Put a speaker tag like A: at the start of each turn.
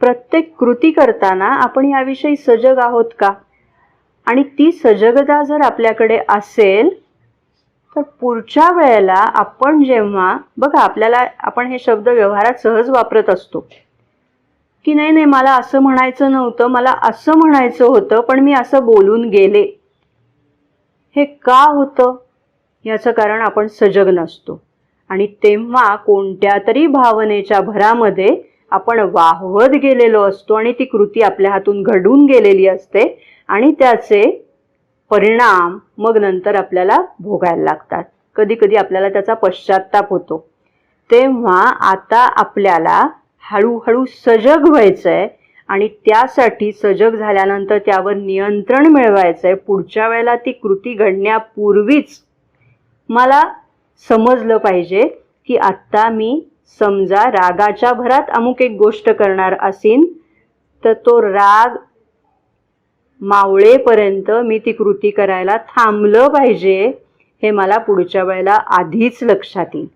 A: प्रत्येक कृती करताना आपण याविषयी सजग आहोत का? आणि ती सजगता जर आपल्याकडे असेल तर पुढच्या वेळेला आपण जेव्हा बघा आपल्याला आपण हे शब्द व्यवहारात सहज वापरत असतो. की नाही नाही मला असं म्हणायचं नव्हतं मला असं म्हणायचं होतं पण मी असं बोलून गेले. हे का होतं? याचं कारण आपण सजग नसतो. आणि तेव्हा कोणत्या तरी भावनेच्या भरामध्ये आपण वाहवत गेलेलो असतो आणि ती कृती आपल्या हातून घडून गेलेली असते आणि त्याचे परिणाम मग नंतर आपल्याला भोगायला लागतात. कधी कधी आपल्याला त्याचा पश्चाताप होतो. तेव्हा आता आपल्याला हळूहळू सजग व्हायचं आहे आणि त्यासाठी सजग झाल्यानंतर त्यावर नियंत्रण मिळवायचं आहे पुढच्या वेळेला ती कृती घडण्यापूर्वीच मला समजलं पाहिजे की आत्ता मी समजा रागाच्या भरात अमुक एक गोष्ट करणार असीन तर तो राग मावळेपर्यंत मी ती कृती करायला थांबलं पाहिजे हे मला पुढच्या वेळेला आधीच लक्षात येईल.